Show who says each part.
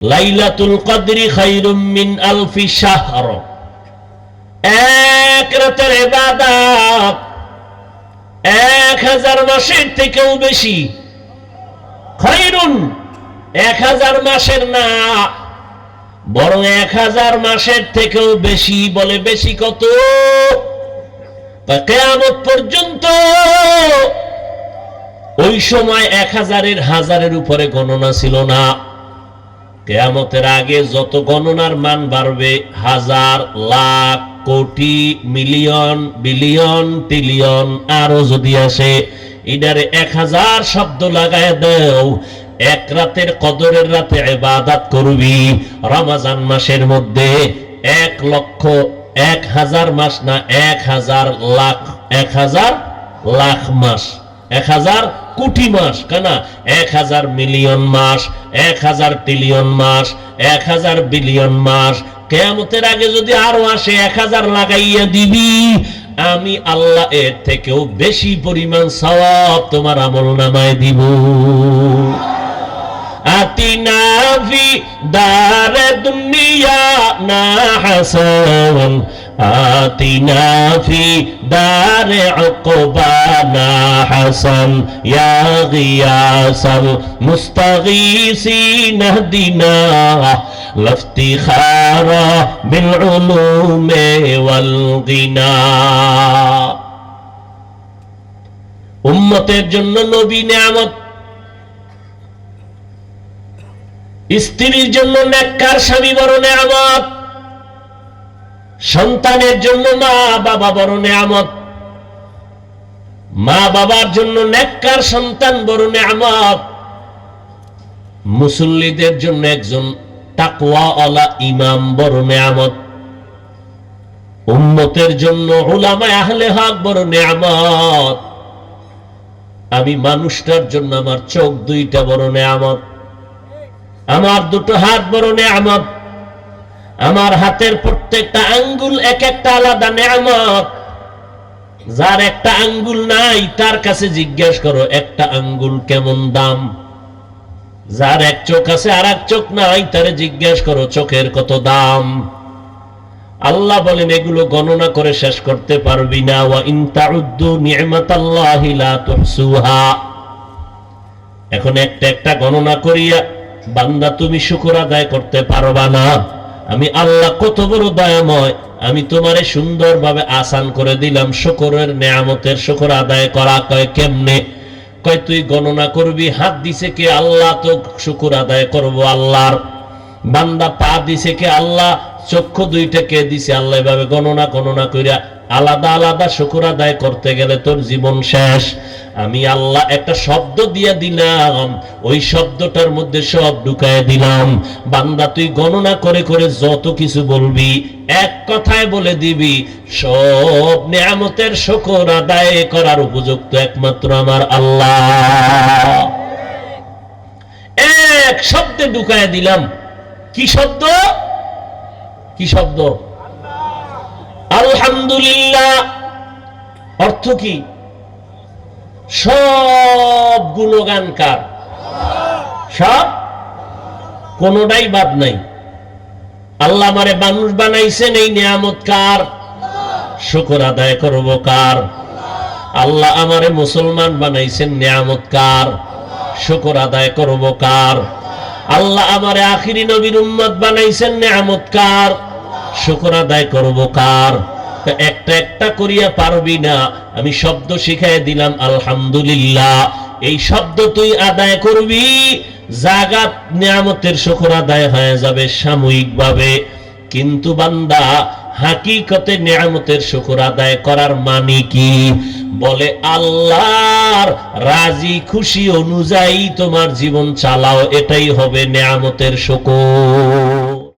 Speaker 1: লাইলাতুল কদরি খাইরুম মিন আলফি শাহর। এক রাতের ইবাদত, এক হাজার মাসের থেকেও বেশি। খাইরুন, এক হাজার মাসের না, বরং এক হাজার মাসের থেকেও বেশি বলে বেশি কত? কেয়ামত পর্যন্ত ওই সময় এক হাজারের হাজারের উপরে গণনা ছিল না। কেয়ামতের আগে যত গণনার মান বাড়বে, হাজার, লাখ, কোটি, মিলিয়ন, বিলিয়ন ট্রিলিয়ন আরও যদি আসে ইডারে এক হাজার শব্দ লাগায় দেও, এক রাতের কদরের রাতে এবাদাত করবি, রমাজান মাসের মধ্যে এক লক্ষ, এক হাজার মাস না, এক হাজার লাখ, এক হাজার লাখ মাস। এক হাজার কোটি মাস কেনা এক হাজার মিলিয়ন মাস, এক হাজার ট্রিলিয়ন মাস, এক হাজার বিলিয়ন মাস। কেয়ামতের আগে যদি আরও আসে এক হাজার লাগাইয়া দিবি, আমি আল্লাহ এর থেকেও বেশি পরিমাণ সওয়াব তোমার আমল নামায় দিব। আতিনা ফি দার দুনিয়া না হাসান آتنا في دار عقبانا حسن يا غياث المستغيثين اهدنا لافتخار بالعلوم والغنى উম্মতের জন্য নবী নিয়ামত স্ত্রীর জন্য নেককার স্বামী বড় নিয়ামত সন্তানের জন্য মা বাবা বড় নেয়ামত। মা বাবার জন্য নেককার সন্তান বড় নেয়ামত। মুসল্লিদের জন্য একজন তাকওয়াওয়ালা ইমাম বড় নেয়ামত। উম্মতের জন্য উলামায়ে আহলে হক বড় নেয়ামত। আমি মানুষটার জন্য আমার চোখ দুইটা বড় নেয়ামত। আমার দুটো হাত বড় নেয়ামত। আমার হাতের প্রত্যেকটা আঙ্গুল এক একটা আলাদা নেয়ামত। যার একটা আঙ্গুল নাই, তার কাছে জিজ্ঞেস করো, একটা আঙ্গুল কেমন দাম? যার এক চোখ আছে আর এক চোখ নাই, তারে জিজ্ঞেস করো, চোখের কত দাম? আল্লাহ বলেন, এগুলো গণনা করে শেষ করতে পারবি না। এখন একটা একটা গণনা করিয়া বান্দা তুমি শুকর আদায় করতে পারবা না। আমি আল্লাহ কত বড় দয়াময়, আমি তোমারে সুন্দরভাবে আসান করে দিলাম, শুকরের নেয়ামতের শুকর আদায় করা, কয় কেমনে? কয়, তুই গণনা করবি, হাত দিছে কে আল্লাহ, তো শুকুর আদায় করব আল্লাহর। বান্দা পা দিছে কে আল্লাহ, চক্ষু দুইটা কে দিছে আল্লাহ, এভাবে গণনা গণনা কইরা আলাদা আলাদা শুকুর আদায় করতে গেলে তোর জীবন শেষ। আমি আল্লাহ একটা শব্দ দিয়ে দিলাম। ওই শব্দটার মধ্যে সব ঢুকায় দিলাম। বান্দা, তুই গণনা করে করে যত কিছু বলবি, এক কথায় বলে দিবি, সব নিয়ামতের শকর আদায় করার উপযুক্ত একমাত্র আমার আল্লাহ। এক শব্দে ঢুকায় দিলাম। কি শব্দ? কি শব্দ? আলহামদুলিল্লাহ। অর্থ কি? সব গুণগান কার? সব? কোনটাই বাদ নাই। আল্লাহ আমারে মানুষ বানাইছেন, এই নিয়ামত কার? শুকর আদায় করব কার? আল্লাহ আমারে মুসলমান বানাইছেন, নিয়ামত কার? শুকর আদায় করব কার? আল্লাহ আমারে আখিরি নবীর উম্মত বানাইছেন, নিয়ামত কার? শুকর আদায় করব কার? একটা একটা করিয়া পারবি না। আমি শব্দ শিখাই দিলাম, আলহামদুলিল্লাহ। এই শব্দ তুই আদায় করবি, জাগাত নিয়ামতের আদায় হয়ে যাবে সাময়িকভাবে। কিন্তু বান্দা, হাকিকতে নিয়ামতের শুকর আদায় করার মানে কি? বলে, আল্লাহর রাজি খুশি অনুযায়ী তোমার জীবন চালাও, এটাই হবে নিয়ামতের শুকর।